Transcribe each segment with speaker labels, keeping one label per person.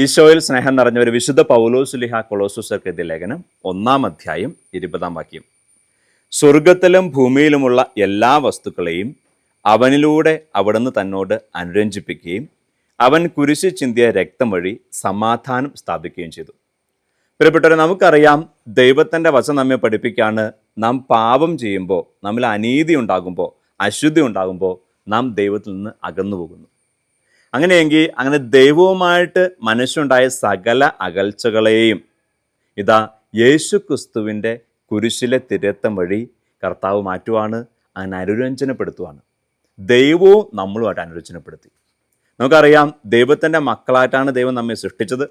Speaker 1: ഈശോയിൽ സ്നേഹം നിറഞ്ഞ ഒരു വിശുദ്ധ പൗലോസുലിഹ കൊളോസുസർക്ക് എഴുതിയ ലേഖനം ഒന്നാം അധ്യായം ഇരുപതാം വാക്യം. സ്വർഗത്തിലും ഭൂമിയിലുമുള്ള എല്ലാ വസ്തുക്കളെയും അവനിലൂടെ അവിടുന്ന് തന്നോട് അനുരഞ്ജിപ്പിക്കുകയും അവൻ കുരിശ് ചിന്തിയ രക്തം വഴി സമാധാനം സ്ഥാപിക്കുകയും ചെയ്തു. പ്രിയപ്പെട്ടവരെ നമുക്കറിയാം ദൈവത്തിന്റെ വശം നമ്മെ പഠിപ്പിക്കാണ് നാം പാപം ചെയ്യുമ്പോൾ നമ്മിൽ അനീതി ഉണ്ടാകുമ്പോൾ അശുദ്ധി ഉണ്ടാകുമ്പോൾ നാം ദൈവത്തിൽ നിന്ന് അകന്നു പോകുന്നു അങ്ങനെയെങ്കിൽ അങ്ങനെ ദൈവവുമായിട്ട് മനുഷ്യനുണ്ടായ സകല അകൽച്ചകളെയും ഇതാ യേശു ക്രിസ്തുവിന്റെ കുരിശിലെ തിരത്തം വഴി കർത്താവ് മാറ്റുവാണ് അങ്ങനെ അനുരഞ്ജനപ്പെടുത്തുവാണ്. ദൈവവും നമ്മളുമായിട്ട് അനുരഞ്ജനപ്പെടുത്തി. നമുക്കറിയാം ദൈവത്തിന്റെ മക്കളായിട്ടാണ് ദൈവം നമ്മെ സൃഷ്ടിച്ചത്.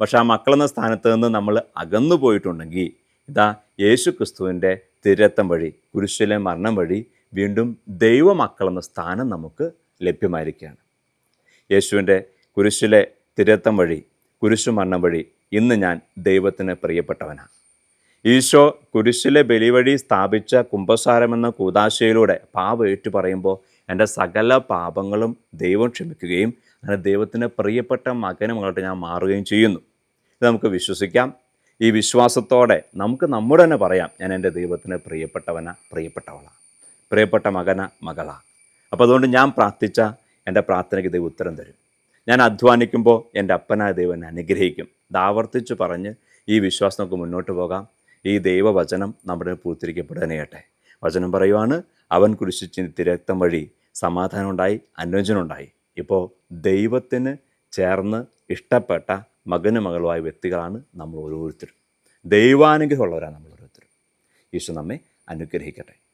Speaker 1: പക്ഷെ ആ മക്കളെന്ന സ്ഥാനത്ത് നിന്ന് നമ്മൾ അകന്നു പോയിട്ടുണ്ടെങ്കിൽ ഇതാ യേശു ക്രിസ്തുവിന്റെ തിരത്തം വഴി കുരിശിലെ മരണം വഴി വീണ്ടും ദൈവമക്കളെന്ന സ്ഥാനം നമുക്ക് ലഭ്യമായിരിക്കുകയാണ്. യേശുവിന്റെ കുരിശിലെ തിരത്തം വഴി കുരിശു മരണം വഴി ഇന്ന് ഞാൻ ദൈവത്തിന് പ്രിയപ്പെട്ടവനാണ് ഈശോ കുരിശിലെ ബലിവഴി സ്ഥാപിച്ച കുംഭസാരമെന്ന കൂതാശയിലൂടെ പാപം ഏറ്റു പറയുമ്പോൾ എന്റെ സകല പാപങ്ങളും ദൈവം ക്ഷമിക്കുകയും അങ്ങനെ ദൈവത്തിന് പ്രിയപ്പെട്ട മകനും മകളായിട്ട് ഞാൻ മാറുകയും ചെയ്യുന്നു. ഇത് നമുക്ക് വിശ്വസിക്കാം. ഈ വിശ്വാസത്തോടെ നമുക്ക് നമ്മുടെ തന്നെ പറയാം ഞാൻ എന്റെ ദൈവത്തിന് പ്രിയപ്പെട്ടവന പ്രിയപ്പെട്ടവളാണ് പ്രിയപ്പെട്ട മകന മകളാണ് അപ്പോൾ അതുകൊണ്ട് ഞാൻ പ്രാർത്ഥിച്ച എന്റെ പ്രാർത്ഥനയ്ക്ക് ദൈവം ഉത്തരം തരും. ഞാൻ അധ്വാനിക്കുമ്പോൾ എന്റെ അപ്പനായ ദൈവം എന്നെ അനുഗ്രഹിക്കും. ഇത് ആവർത്തിച്ച് പറഞ്ഞ് ഈ വിശ്വാസം നമുക്ക് മുന്നോട്ട് പോകാം. ഈ ദൈവവചനം നമ്മുടെ പൂത്തിരിക്കപ്പെടുകയാട്ടെ വചനം പറയുവാണ് അവൻ കുരിശിച്ച് രക്തം വഴി സമാധാനം ഉണ്ടായി അന്വേഷണം ഉണ്ടായി ഇപ്പോൾ ദൈവത്തിന് ചേർന്ന് ഇഷ്ടപ്പെട്ട മകന് മകളുമായ വ്യക്തികളാണ് നമ്മൾ ഓരോരുത്തരും. ദൈവാനുഗ്രഹമുള്ളവരാണ് നമ്മൾ ഓരോരുത്തരും. ഈശോ നമ്മെ അനുഗ്രഹിക്കട്ടെ.